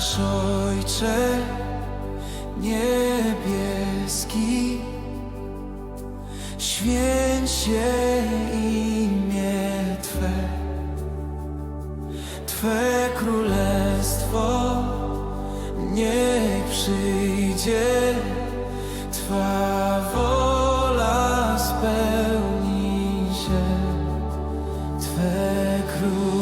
Ojcze niebieski, święć się imię Twe, Twe królestwo, niech przyjdzie, Twa wola spełni się. Twe królestwo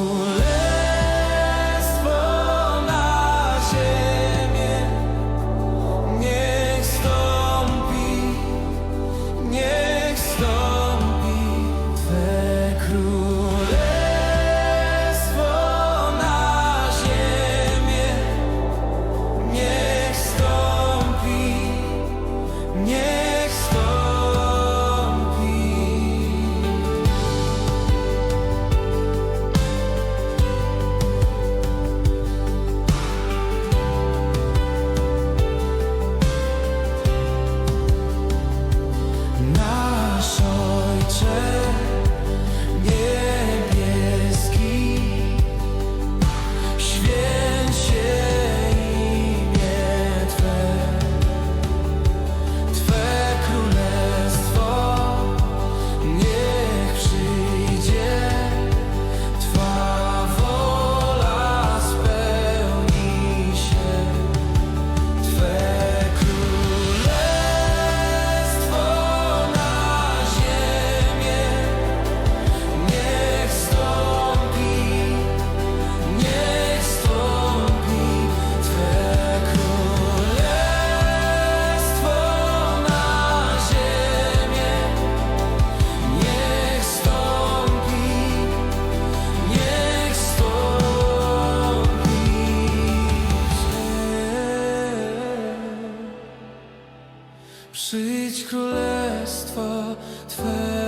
Przyjdź królestwo Twe.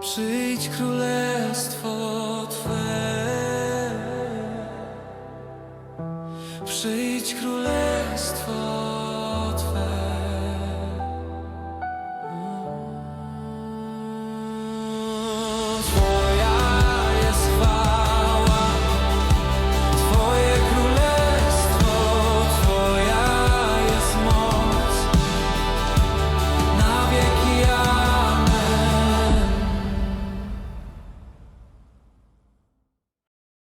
Przyjdź królestwo Twe. Przyjdź królestwo